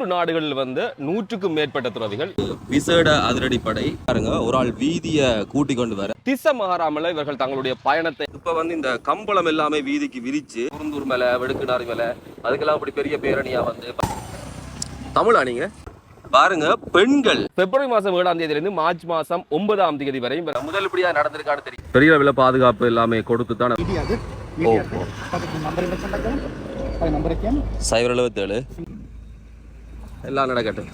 மூன்று நாடுகளில் வந்து நூற்றுக்கும் மேற்பட்ட துறவிகள். விசேட அதிரடிப்படை பாருங்க ஒரு ஆள் வீதிய கூட்டி கொண்டு வர. திசை மாறாமல் இவர்கள் தங்களுடைய பயணத்தை இப்ப வந்து இந்த கம்பளம் எல்லாமே வீதிக்கு விரிச்சு குருந்தூர் மேல வெடுக்குனார் மேல அதுக்கெல்லாம் அப்படி பெரிய பேரணியா வந்து தமிழா நீங்க? பாருங்க பெண்கள். பிப்ரவரி மாதம் ஏழாம் தேதியிலிருந்து மார்ச் மாதம் ஒன்பதாம் தேதி வரை முதல் இப்படியா நடந்திருக்கான்னு தெரியும் பெரிய அளவில் பாதுகாப்பு எல்லாமே கொடுத்து தான். சைபர் எழுபத்தேழு எல்லாம் நடக்கட்டும்.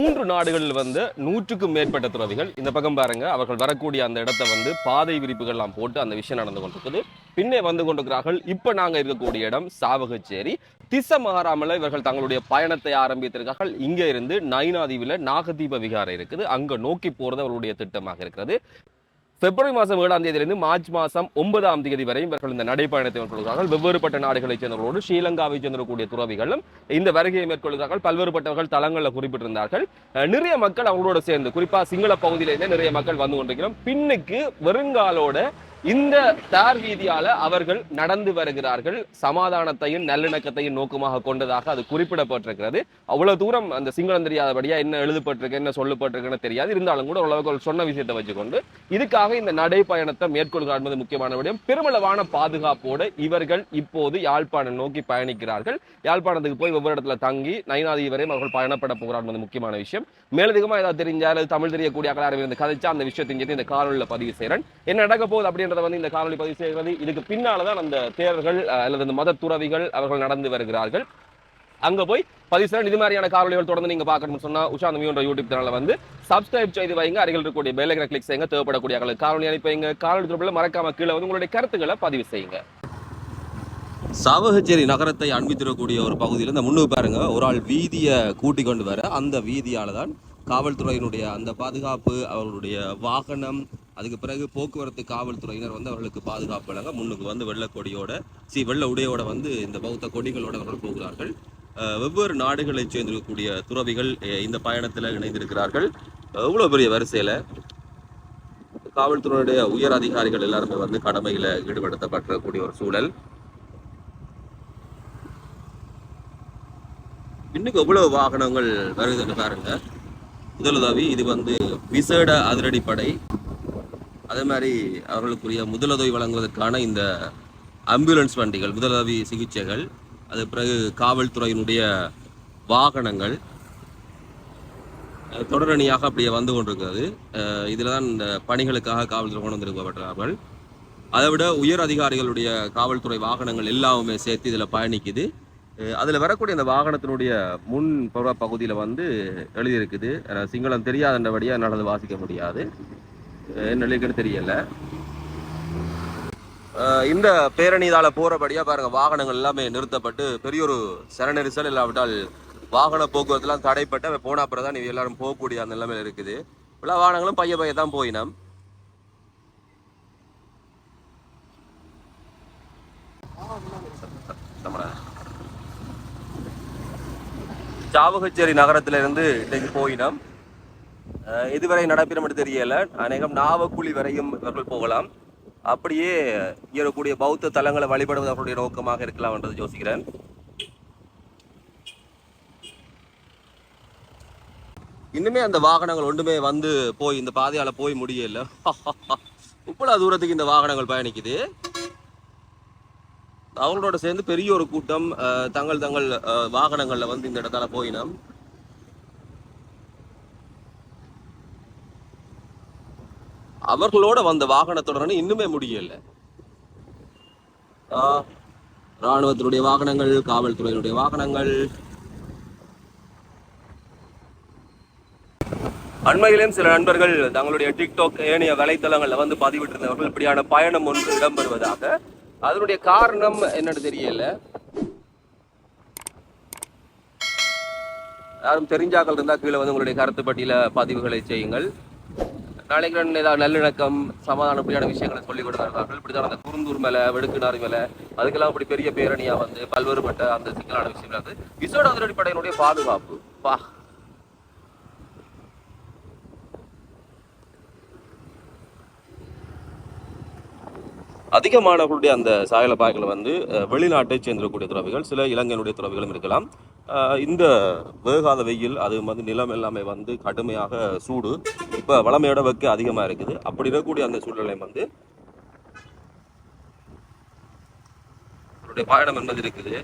மூன்று நாடுகளில் வந்து நூற்றுக்கும் மேற்பட்ட துறவிகள். இந்த பக்கம் பாருங்க அவர்கள் வரக்கூடிய அந்த இடத்தை வந்து பாதை விரிப்புகள்லாம் போட்டு அந்த விஷயம் நடந்து கொண்டிருக்குது. பின்னே வந்து கொண்டிருக்கிறார்கள் இப்ப நாங்க இருக்கக்கூடிய இடம் சாவகச்சேரி. திச மாறாமல் இவர்கள் தங்களுடைய பயணத்தை ஆரம்பித்திருக்கார்கள் இங்க இருந்து நைனாதீவில் நாகதீப விகாரம் இருக்குது. அங்க நோக்கி போறது அவர்களுடைய திட்டமாக இருக்கிறது. பிப்ரவரி மாதம் ஏழாம் தேதியிலிருந்து மார்ச் மாதம் ஒன்பதாம் தேதி வரை இவர்கள் இந்த நடைப்பயணத்தை மேற்கொள்கிறார்கள். வெவ்வேறுபட்ட நாடுகளைச் சேர்ந்தவர்களோடு ஸ்ரீலங்காவைச் சேர்ந்தக்கூடிய துறவிகளும் இந்த வருகையை மேற்கொள்கிறார்கள். பல்வேறுபட்டவர்கள் தளங்களில் குறிப்பிட்டிருந்தார்கள். நிறைய மக்கள் அவங்களோட சேர்ந்து குறிப்பாக சிங்கள பகுதியிலிருந்து நிறைய மக்கள் வந்து கொண்டிருக்கிறோம். பின்னுக்கு வெறுங்காலோட இந்த தார் வீதியால அவர்கள் நடந்து வருகிறார்கள். சமாதானத்தையும் நல்லிணக்கத்தையும் நோக்கமாக கொண்டதாக அது குறிப்பிடப்பட்டிருக்கிறது. அவ்வளவு தூரம் அந்த சிங்களம் தெரியாதபடியா என்ன எழுதப்பட்டிருக்கு என்ன சொல்லப்பட்டிருக்குன்னு தெரியாது. இருந்தாலும் கூட ஓரளவுக்கு சொன்ன விஷயத்தை வச்சுக்கொண்டு இதுக்காக இந்த நடைப்பயணத்தை மேற்கொள்கிறார் என்பது முக்கியமான விடயம். பெருமளவான பாதுகாப்போடு இவர்கள் இப்போது யாழ்ப்பாணம் நோக்கி பயணிக்கிறார்கள். யாழ்ப்பாணத்துக்கு போய் ஒவ்வொரு இடத்துல தங்கி நயனாதி வரையும் அவர்கள் பயணப்பட போகிறார் என்பது முக்கியமான விஷயம். மேலதிகமா ஏதாவது தெரிஞ்சா அல்லது தமிழ் தெரியக்கூடிய யாரும் இருந்து கதைச்சா அந்த விஷயத்தின் இந்த காணொலியில் பதிவு செய்கிறேன் என்ன நடக்க போகுது அப்படின்றத வந்து இந்த காணொலி பதிவு செய்கிறது. இதுக்கு பின்னால தான் அந்த தேர்தல்கள் அல்லது அந்த மத துறவிகள் அவர்கள் நடந்து வருகிறார்கள். அங்க போய் பதிவு செய்யறேன் இது மாதிரியான காணொலிகள் தொடர்ந்து நீங்க பார்க்கணும்னு சொன்னா உஷா மியூன்ற யூடியூப் சேனலை வந்து சப்ஸ்கிரைப் செய்து வைங்க. அருகில் இருக்கக்கூடிய பெல்லைக்கனை கிளிக் செய்யுங்க. தேவைப்படக்கூடிய ஆட்களுக்கு காணொலி அனுப்பிங்க காணொலி தொடர்பில் மறக்காம கீழே வந்து உங்களுடைய கருத்துக்களை பதிவு செய்யுங்க. சாவகச்சேரி நகரத்தை அண்மித்திடக்கூடிய ஒரு பகுதியில் இந்த முன்னு பாருங்க ஒரு ஆள் வீதியை கூட்டி கொண்டு வர அந்த வீதியால தான் காவல்துறையினுடைய அந்த பாதுகாப்பு அவர்களுடைய வாகனம் அதுக்கு பிறகு போக்குவரத்து காவல்துறையினர் வந்து அவர்களுக்கு பாதுகாப்பு வழங்க முன்னுக்கு வந்து வெள்ளக்கொடியோட சி வெள்ள உடையோட வந்து இந்த பௌத்த கொடிகளோட அவர்கள் போகிறார்கள். வெவ்வேறு நாடுகளைச் சேர்ந்திருக்கக்கூடிய துறவிகள் இந்த பயணத்தில் இணைந்திருக்கிறார்கள். எவ்வளோ பெரிய வரிசையில் காவல்துறையுடைய உயர் அதிகாரிகள் எல்லாருமே வந்து கடமையில் ஈடுபடுத்தப்பட்டிருக்கக்கூடிய ஒரு சூழல். இன்னைக்கு எவ்வளவு வாகனங்கள் வருதுன்னு பாருங்க. முதலுதவி இது வந்து விசேட அதிரடிப்படை. அதே மாதிரி அவர்களுக்குரிய முதலுதவி வழங்குவதற்கான இந்த ஆம்புலன்ஸ் வண்டிகள் முதலுதவி சிகிச்சைகள் அது பிறகு காவல்துறையினுடைய வாகனங்கள் தொடரணியாக அப்படியே வந்து கொண்டிருக்கிறது. இதில் தான் இந்த பணிகளுக்காக காவல்துறை கொண்டு வந்திருக்கப்பட்டார்கள் அதை விட உயர் அதிகாரிகளுடைய காவல்துறை வாகனங்கள் எல்லாமே சேர்த்து இதில் பயணிக்குது. அதில் வரக்கூடிய அந்த வாகனத்தினுடைய முன் புற பகுதியில் வந்து எழுதியிருக்குது. சிங்களம் தெரியாதன்றபடியாக என்னால் அதை வாசிக்க முடியாது. என்ன எழுதிருக்குன்னு தெரியல இந்த பேரணிதால போறபடியா பாருங்க வாகனங்கள் எல்லாமே நிறுத்தப்பட்டு பெரிய ஒரு சர நெரிசல் இல்லாவிட்டால் வாகன போக்குவரத்துலாம் தடைப்பட்டு அவன் போன அப்புறம் தான் நீ எல்லாரும் போகக்கூடிய அந்த நிலைமையில இருக்குது. எல்லா வாகனங்களும் பைய பைய தான் போயினம். சாவகச்சேரி நகரத்திலிருந்து இன்றைக்கு போயினம். இதுவரை நடைபெறும் என்று தெரியல. அநேகம் நாவக்குழி வரையும் இவர்கள் போகலாம். அப்படியே இங்க இருக்கக்கூடிய பௌத்த தலங்களை வழிபடுவது அவருடைய நோக்கமாக இருக்கலாம் என்றது யோசிக்கிறேன். இன்னுமே அந்த வாகனங்கள் ஒன்றுமே வந்து போய் இந்த பாதையால போய் முடியல. இவ்வளவு தூரத்துக்கு இந்த வாகனங்கள் பயணிக்குது. அவங்களோட சேர்ந்து பெரிய ஒரு கூட்டம் அஹ், தங்கள் தங்கள் அஹ், வாகனங்கள்ல வந்து இந்த இடத்தால போயினோம். அவர்களோட வந்த வாகனத்துடன் இன்னுமே முடியல. ஆஹ், ராணுவத்தினுடைய வாகனங்கள் காவல்துறையினுடைய வாகனங்கள். அண்மையிலும் சில நண்பர்கள் தங்களுடைய டிக்டாக் ஏனைய வலைத்தளங்களில் வந்து பதிவிட்டிருந்தவர்கள் இப்படியான பயணம் ஒன்று இடம்பெறுவதாக. அதனுடைய காரணம் என்னன்னு தெரியல. யாரும் தெரிஞ்சாக்கள் இருந்தால் கீழே வந்து உங்களுடைய கருத்து பட்டியல பதிவுகளை செய்யுங்கள். நாளைக்கு ஏதாவது நல்லிணக்கம் சமாதானம் இப்படியான விஷயங்களை சொல்லிக் கொடுத்தார்கள் இப்படிதான் அந்த குறுந்தூர் மேல வெடுக்குனார் மேல அதுக்கெல்லாம் அப்படி பெரிய பேரணியா வந்து பல்வேறுபட்ட அந்த சிக்கலான விஷயங்கள் அது. விசோட அதிரடிப்படையினுடைய பாதுகாப்பு. பா அதிகமானவர்களுடைய அந்த சாயல பாய்களை வந்து வெளிநாட்டை சேர்ந்திருக்கக்கூடிய துறவிகள் சில இலங்கையினுடைய துறவிகளும் இருக்கலாம். இந்த வேகாத வெயில் அது வந்து நிலம் எல்லாமே வந்து கடுமையாக சூடு. இப்போ வளமையோட வெக்க அதிகமாக இருக்குது. அப்படி இருக்கக்கூடிய அந்த சூழ்நிலை வந்து அவருடைய பயணம் என்பது இருக்குது.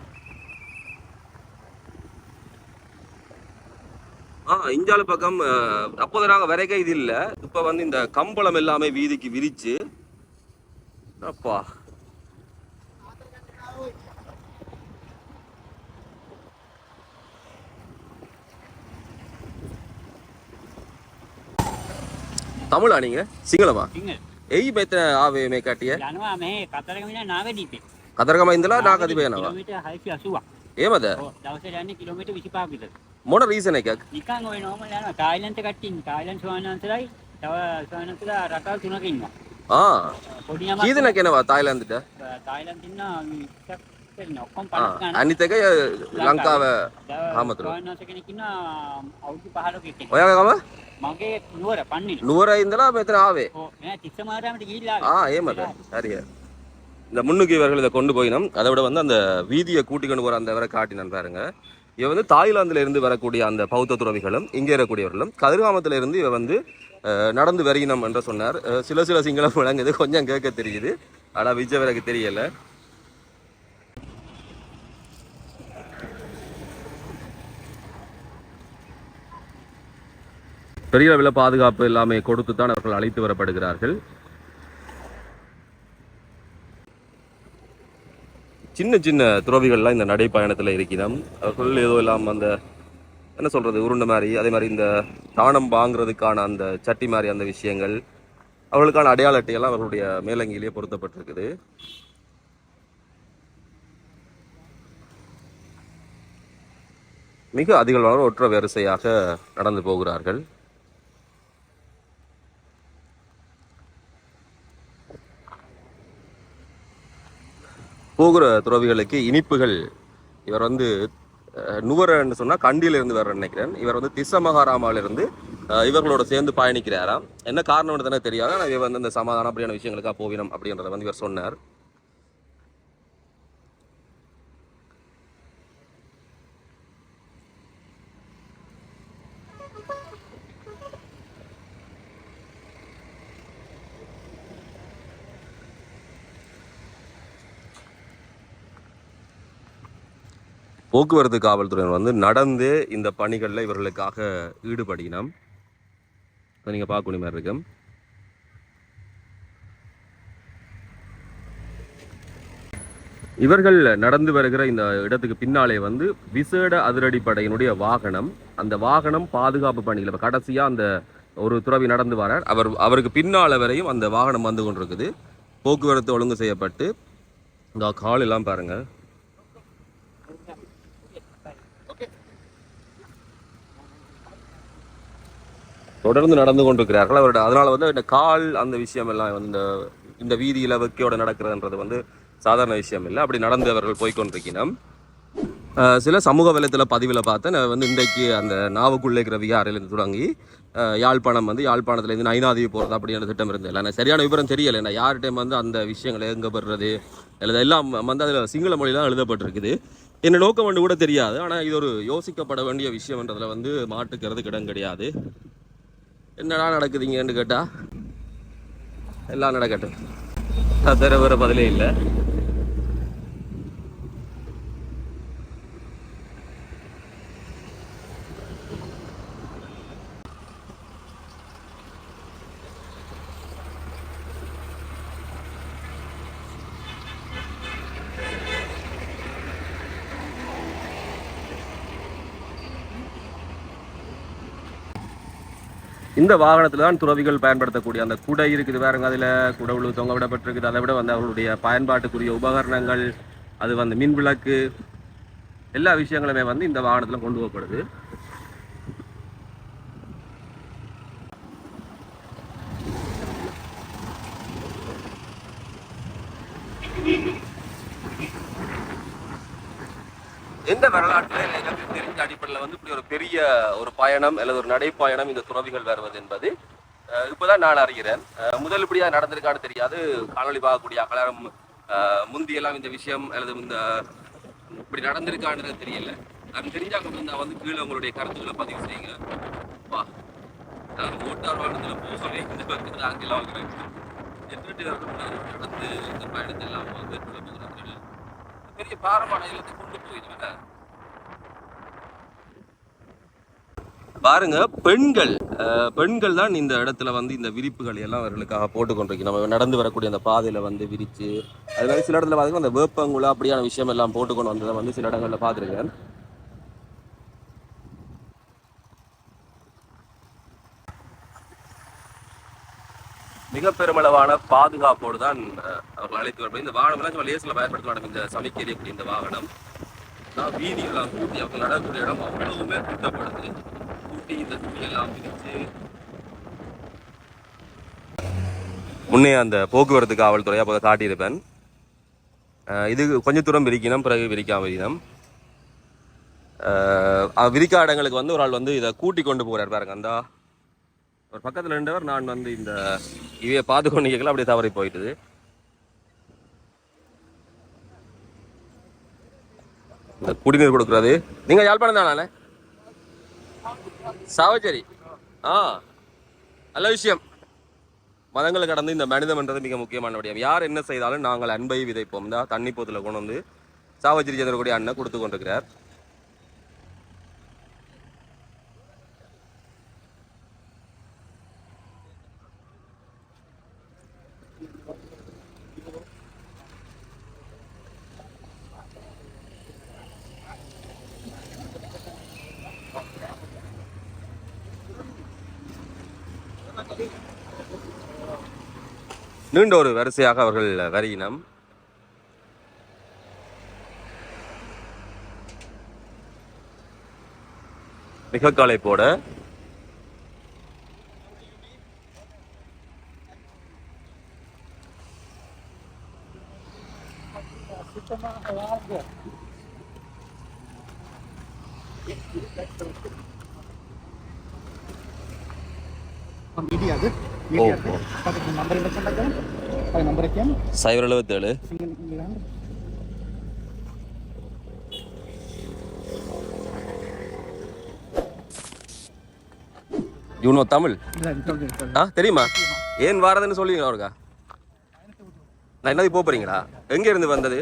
ஆ இஞ்சால பக்கம் அஹ், அப்போது நாங்கள் வரைக்க இது இல்லை. இப்போ வந்து இந்த கம்பளம் எல்லாமே வீதிக்கு விரிச்சு. அப்பா. තමලා නීග සිංහලවා එයි මෙතන ආවේ මේ කැටිය යනවා මේ කතරගම ඉඳලා නාවදීපේ කතරගම ඉඳලා නාගදීපේ යනවා කිලෝමීටර් 680ක් එහෙමද දවසට යන්නේ කිලෝමීටර් 25ක් විතර මොන රීසන් එකක් නිකන් ඔය නෝමල් යනවා තායිලන්ත කට්ටිය තායිලන්ත ස්වාමීන් තව ස්වාමීන් වහන්සේලා රටවල් තුනක ඉන්නවා ආ පොඩි නමක් කී දෙනා කෙනවා තායිලන්තෙට තායිලන්තෙ ඉන්න ඔක්කොම ආ 50 ගණන් අනිත් එක ලංකාව ආමතුරු. ස්වාමීනාන්ස කෙනෙක් ඉන්නවා අවුරුදු 15ක කෙනෙක් ඔයාගම මගේ නුවර පන්නිල නුවර ඉඳලා මෙතන ආවේ ඔව් මම තිස්ස මාරාමට ගිහිල්ලා ஆ ஏமாத சரியா இந்த முன்னுக்கு இவர்கள் இதை கொண்டு போயினோம் அதை விட வந்து அந்த வீதியை கூட்டி கொண்டு போகிற அந்த வரை காட்டினான் பாருங்க இவ வந்து தாய்லாந்துல இருந்து வரக்கூடிய அந்த பௌத்த துறவிகளும் இங்கே இருக்கக்கூடியவர்களும் கதிர்காமத்துல இருந்து இவ வந்து அஹ், நடந்து வரையினம் என்று சொன்னார் அஹ், சில சில சிங்களம் விளங்குது கொஞ்சம் கேட்க தெரியுது ஆனா விஜய் எனக்கு தெரியல பெரிய அளவில் பாதுகாப்பு எல்லாமே கொடுத்து தான் அவர்கள் அழைத்து வரப்படுகிறார்கள். சின்ன சின்ன துறவிகள்லாம் இந்த நடைப்பயணத்தில் இருக்கிறோம் அவர்கள் ஏதோ எல்லாம் அந்த என்ன சொல்கிறது உருண்டை மாதிரி அதே மாதிரி இந்த தானம் வாங்குறதுக்கான அந்த சட்டி மாதிரி அந்த விஷயங்கள் அவர்களுக்கான அடையாள அட்டையெல்லாம் அவர்களுடைய மேலங்கிலேயே பொருத்தப்பட்டிருக்குது. மிக அதிகளவான ஒற்ற வரிசையாக நடந்து போகிறார்கள். போகிற துறவிகளுக்கு இனிப்புகள். இவர் வந்து நுவரன்னு சொன்னால் கண்டியிலிருந்து வர நினைக்கிறேன். இவர் வந்து திச மகாராமாவிலிருந்து இவர்களோட சேர்ந்து பயணிக்கிறாராம். என்ன காரணம் தானே தெரியாது ஆனால் இவர் வந்து இந்த சமாதானம் அப்படியான விஷயங்களுக்காக போவினம் அப்படின்றத வந்து இவர் சொன்னார். போக்குவரத்து காவல்துறையினர் வந்து நடந்து இந்த பணிகளில் இவர்களுக்காக ஈடுபடினோம் இப்போ நீங்கள் பார்க்கணும் மாதிரி இருக்கும் இவர்கள் நடந்து வருகிற இந்த இடத்துக்கு பின்னாலே வந்து விசேட அதிரடிப்படையினுடைய வாகனம். அந்த வாகனம் பாதுகாப்பு பணிகள். இப்போ கடைசியாக அந்த ஒரு துறவி நடந்து வரார். அவர் அவருக்கு பின்னால வரையும் அந்த வாகனம் வந்து கொண்டிருக்குது. போக்குவரத்து ஒழுங்கு செய்யப்பட்டு இந்த கால் எல்லாம் பாருங்கள் தொடர்ந்து நடந்து கொண்டிருக்கிறார்கள். அவருடைய அதனால் வந்து இந்த கால் அந்த விஷயம் எல்லாம் வந்து இந்த இந்த வீதியில வெக்கையோட நடக்கிறதுன்றது வந்து சாதாரண விஷயம் இல்லை அப்படி நடந்து அவர்கள் போய்கொண்டிருக்கணும் சில சமூக வலைத்தள பதிவில் பார்த்தேன். நான் வந்து இன்றைக்கு அந்த நாவுக்குள்ளே இருக்கிற விகாரிலிருந்து தொடங்கி யாழ்ப்பாணம் வந்து யாழ்ப்பாணத்துலேருந்து நைனாதீவு போகிறது அப்படின்ற திட்டம் இருந்தது. எனக்கு சரியான விவரம் தெரியலை. நான் யார்கிட்டையும் வந்து அந்த விஷயங்களை எங்கே பெறுறது அல்லது எல்லாம் வந்து அதில் சிங்கள மொழியெலாம் எழுதப்பட்டிருக்குது. என்ன நோக்கம் வந்து கூட தெரியாது. ஆனால் இது ஒரு யோசிக்கப்பட வேண்டிய விஷயம்ன்றதில் வந்து மாட்டுக்கிறது இடம் கிடையாது. என்னடா நடக்குதுங்கன்னு கேட்டால் எல்லாம் நடக்கட்டும். அது வேற பதிலே இல்லை. இந்த வாகனத்தில் தான் துறவிகள் பயன்படுத்தக்கூடிய அந்த குடை இருக்குது வேறங்க அதில் குடை உழு தொங்க விடப்பட்டிருக்குது அதை விட வந்து அவர்களுடைய பயன்பாட்டுக்குரிய உபகரணங்கள் அது வந்து மின் விளக்கு எல்லா விஷயங்களுமே வந்து இந்த வாகனத்தில் கொண்டு போகப்படுது எந்த வரலாற்றில் எனக்கு தெரிஞ்ச அடிப்படையில் வந்து இப்படி ஒரு பெரிய ஒரு பயணம் அல்லது ஒரு நடைப்பயணம் இந்த துறவிகள் வருவது என்பது இப்போதான் நான் அறிகிறேன். அஹ் முதல் இப்படியா நடந்திருக்கான்னு தெரியாது. காணொலி பார்க்கக்கூடிய அகலாரம் முந்தியெல்லாம் இந்த விஷயம் அல்லது இந்த இப்படி நடந்திருக்கான்றது தெரியல. அது தெரிஞ்சா கொஞ்சம் நான் வந்து கீழே உங்களுடைய கருத்துக்களை பதிவு செய்யுங்க. வா. நான் ஓட்டார் வாகனத்தில் போகவே இந்த பக்கத்தில் அங்கெல்லாம் வைக்கிறேன் எட்டு நடந்து இந்த பயணத்தை எல்லாம் வந்து பெரிய பாரம்பரிய கொண்டு போயிடுவேன். பாருங்க பெண்கள் பெண்கள் தான் இந்த இடத்துல வந்து இந்த விரிப்புகள் எல்லாம் அவர்களுக்காக போட்டுக்கொண்டிருக்கு நம்ம நடந்து வரக்கூடிய அந்த பாதையில வந்து விரிச்சு அது மாதிரி சில இடத்துல பார்த்தீங்கன்னா அந்த வேப்பங்குலா அப்படியான விஷயம் எல்லாம் போட்டுக்கொண்டு வந்ததை வந்து சில இடங்கள்ல பார்த்துருக்கேன். மிக பெருமளவான பாதுகாப்போடு தான் அவர்கள் அழைத்து வரப்படும் இந்த வாகனம் எல்லாம் லேசில் பயன்படுத்தலாம் இந்த சமைக்கேரி அப்படி இந்த வாகனம். நான் வீதியெல்லாம் கூட்டி அவங்க நடக்கக்கூடிய இடம் அவ்வளவுமே திட்டப்படுது. கூட்டி இந்த துணியெல்லாம் பிரித்து முன்னே அந்த போக்குவரத்து காவல்துறை அப்போ காட்டியிருப்பேன். இது கொஞ்சம் தூரம் விரிக்கணும் பிறகு விரிக்காம விரிக்கணும். விரிக்கா இடங்களுக்கு வந்து ஒரு ஆள் வந்து இதை கூட்டி கொண்டு போகிறார் பாருங்க அந்த ஒரு பக்கத்தில் இருந்தவர் நான் வந்து இந்த இவைய பார்த்து கொண்டு கேட்கல அப்படியே தவறி போயிட்டுது. இந்த குடிநீர் கொடுக்குறது. நீங்கள் யாழ்ப்பாணம் தானே? சகோஜரி ஆ. நல்ல விஷயம். மதங்களை கடந்து இந்த மனிதம்ன்றது மிக முக்கியமான விடயம். யார் என்ன செய்தாலும் நாங்கள் அன்பை விதைப்போம். தான் தண்ணி போத்தில் கொண்டு வந்து சாவஜிரி சந்திரகுடி அண்ணன் கொடுத்து கொண்டிருக்கிறார். நீண்ட ஒரு வரிசையாக அவர்கள் வரையினம் மிக காலை போட சைபர் எழுபத்தேழு யூனோ தமிழ் ஆ தெரியுமா? ஏன் வாரதுன்னு சொல்லுவீங்களா அவருக்கா? நான் என்னது போக போறீங்களா? எங்க இருந்து வந்தது?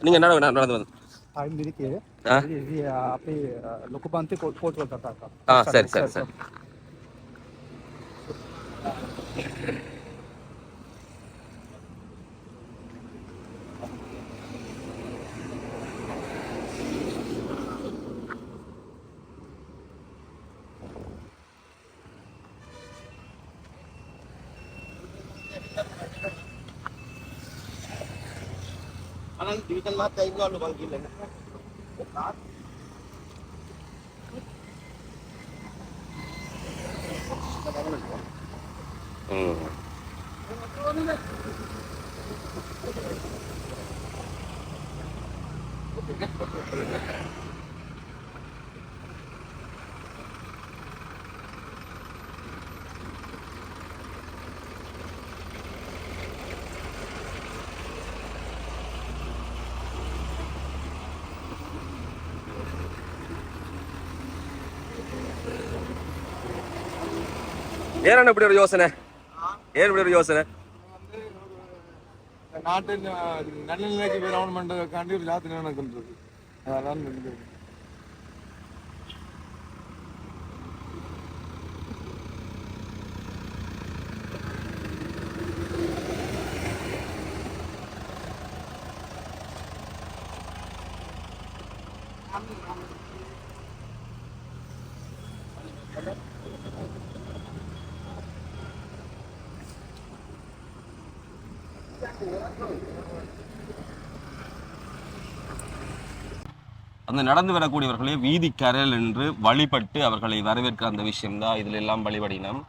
நீங்க என்ன நடந்து வந்து அப்படியே லொக்கு பார்த்து போட்டு வந்தா சரி சரி சரி. parang di ka matay ng ano bang gila na. ஏன் இப்படி ஒரு யோசனை? ஏன் இப்படி ஒரு யோசனை? நாட்டின் நல்ல நிலைக்கு பண்ணுறதுக்காண்டி ஒரு ஜாத்திரை நடக்கின்றது. அதெல்லாம் இந்த அந்த நடந்து வரக்கூடியவர்களே வீதி கரல் என்று வழிபட்டு அவர்களை வரவேற்கிற அந்த விஷயம்தான் இதுல எல்லாம் வழிபடினம்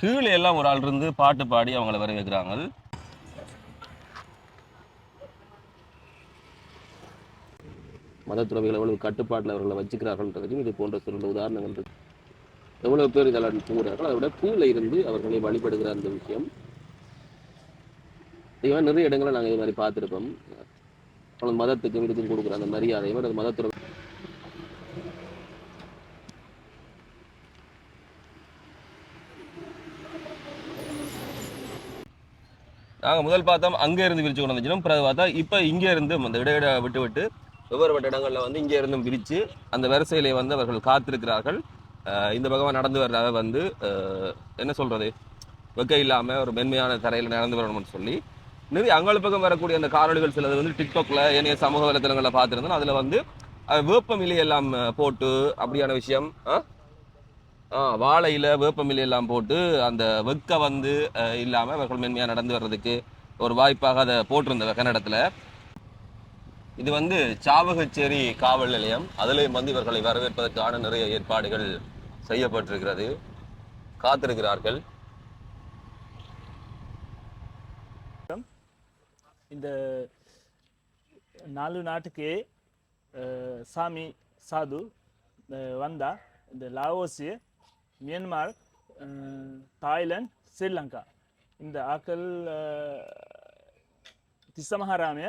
கீழே எல்லாம் ஒரு ஆள் இருந்து பாட்டு பாடி அவங்கள வரவேற்கிறாங்க மத துறவிகள் எவ்வளவு கட்டுப்பாட்டில் அவர்களை வச்சுக்கிறார்கள்ன்றதுக்கும் இது போன்ற சில உதாரணங்கள் இருக்கு. எவ்வளவு பேர் இதெல்லாம் தூங்குறார்கள் அதை விட பூவில் இருந்து அவர்களை வழிபடுகிற அந்த விஷயம். இது மாதிரி நிறைய இடங்களை நாங்கள் இது மாதிரி பார்த்துருப்போம். அவங்க மதத்துக்கும் இதுக்கும் கொடுக்குற அந்த மரியாதையும் அது மதத்துறை நாங்கள் முதல் பார்த்தோம் அங்கே இருந்து விரிச்சு கொண்டு வந்துச்சிடும் பிறகு பார்த்தா இப்போ இங்கே இருந்து அந்த இடையிட விட்டு விட்டு வெவ்வேறு இடங்களில் வந்து இங்கே இருந்தும் விரித்து அந்த வரிசையிலே வந்து அவர்கள் காத்திருக்கிறார்கள். இந்த பக்கமாக நடந்து வர்றத வந்து என்ன சொல்கிறது வெக்கை இல்லாமல் ஒரு மென்மையான தரையில் நடந்து வரணும்னு சொல்லி நிறைய அங்காள பக்கம் வரக்கூடிய அந்த காணொளிகள் சிலது வந்து டிக்டாக்ல ஏனைய சமூக வலைத்தளங்களில் பார்த்துருந்தோம் அதில் வந்து வேப்பம் எல்லாம் போட்டு அப்படியான விஷயம் ஆ வாழையில் வேப்பம் எல்லாம் போட்டு அந்த வெக்க வந்து இல்லாமல் அவர்கள் மென்மையாக நடந்து வர்றதுக்கு ஒரு வாய்ப்பாக அதை போட்டிருந்த வெக்கனிடத்துல இது வந்து சாவகச்சேரி காவல் நிலையம். அதுலேயும் வந்து இவர்களை வரவேற்பதற்கான நிறைய ஏற்பாடுகள் செய்யப்பட்டிருக்கிறது. காத்திருக்கிறார்கள். இந்த நாலு நாட்டுக்கு சாமி சாது வந்தா இந்த லாவோஸு மியான்மர் தாய்லாந்து ஸ்ரீலங்கா. இந்த ஆக்கள் திசமஹாராமிய திசமஹாராமே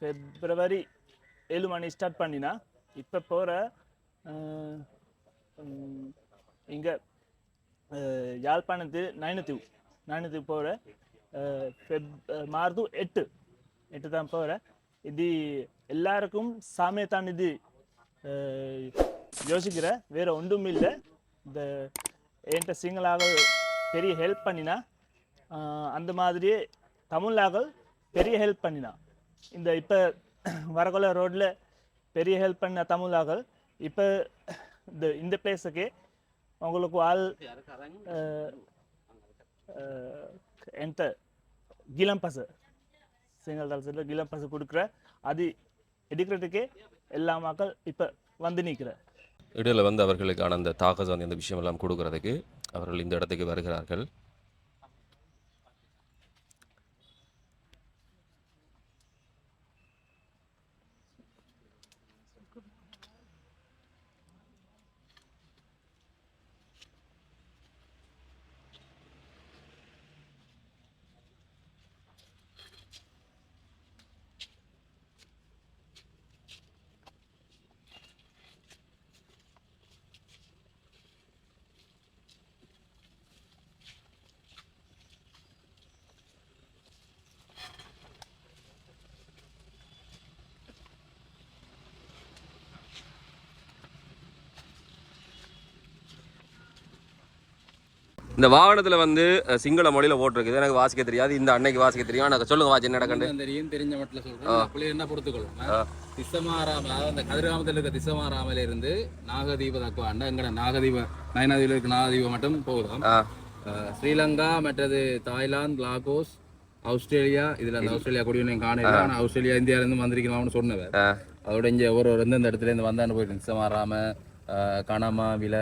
பிப்ரவரி ஏழு மணி ஸ்டார்ட் பண்ணினா இப்போ போகிற இங்கே யாழ்ப்பாணத்து நயனத்தீவு நயனத்தீவு போகிற ஃபெப் மார்து எட்டு எட்டு தான் போகிற இது எல்லாருக்கும் சாமியை தான் இது யோசிக்கிற. வேறு ஒன்றும் இல்லை. இந்த என்கிட்ட சிங்களாக பெரிய ஹெல்ப் பண்ணினா அந்த மாதிரியே தமிழாக பெரிய ஹெல்ப் பண்ணினா. இந்த இப்போ வரகொல ரோட்டில் பெரிய ஹெல்ப் பண்ண தமிழாக இப்போ இந்த இந்த பிளேஸுக்கு உங்களுக்கு ஆள் கிலம் பசு. சிங்கள் தளத்தில் கிலம் பசு கொடுக்குற. அது எடுக்கிறதுக்கே எல்லா மக்கள் இப்போ வந்து நிற்கிற இடையில வந்து அவர்களுக்கான அந்த வந்து அந்த விஷயம் எல்லாம் கொடுக்கறதுக்கு அவர்கள் இந்த இடத்துக்கு வருகிறார்கள். இந்த வாகனத்துல வந்து சிங்கள மொழியில போட்டிருக்குது எனக்கு வாசிக்க தெரியாது. இந்த அன்னைக்கு வாசிக்க தெரியும். எனக்கு சொல்லுங்க வாசி என்ன நடக்கண்டு தெரியும். தெரிஞ்ச மட்டும் சொல்றேன். பிள்ளை என்ன பொறுத்துக்கொள்ளும்? திசமாராம அதாவது அந்த கதிராமத்தில் இருக்க திசமாராமல இருந்து நாகதீப தக்குவாண்ட எங்கட நாகதீப நயனாதீபில் இருக்க நாகதீபம் மட்டும் போகுதாம் ஸ்ரீலங்கா மற்றது தாய்லாந்து லாகோஸ் ஆஸ்திரேலியா இதுல அந்த ஆஸ்திரேலியா கொடியும் காணல ஆனா ஆஸ்திரேலியா இந்தியால இருந்து வந்திருக்கலாம்னு சொன்னவர். அதோட இங்க ஒரு ஒரு எந்தெந்த இடத்துல இருந்து வந்தான்னு போயிட்டு திசமாராம கணமா வில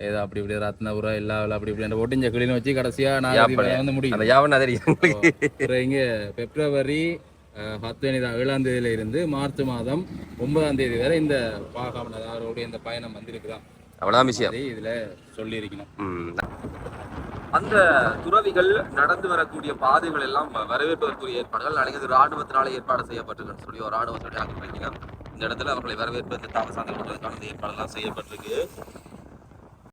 ஏதோ அப்படி இப்படி ரத்னபுரம் எல்லா வில அப்படி இப்படி இங்க கிளின்னு வச்சு கடைசியா நாகதீபம் வந்து முடியும். அந்த யாவன் தெரியும் அப்புறம் இங்க பிப்ரவரி பத்து தான் ஏழாம் தேதியில இருந்து மார்ச் மாதம் ஒன்பதாம் தேதி வரை இந்த பாகாமன் அதாவது இந்த பயணம் வந்திருக்குதான் அவ்வளவுதான் விஷயம் இதுல சொல்லி இருக்கணும் ம். அந்த துறவிகள் நடந்து வரக்கூடிய பாதைகள் எல்லாம் வரவேற்பதற்குரிய ஏற்பாடுகள் நாளைக்கு ராணுவத்தினால ஏற்பாடு செய்யப்பட்டிருக்குன்னு சொல்லி ஒரு ஆக்கிரமிக்கணும் இந்த இடத்துல அவர்களை வரவேற்பது தாமசாந்தி கொடுப்பதற்கான இந்த ஏற்பாடெல்லாம் செய்யப்பட்டிருக்கு.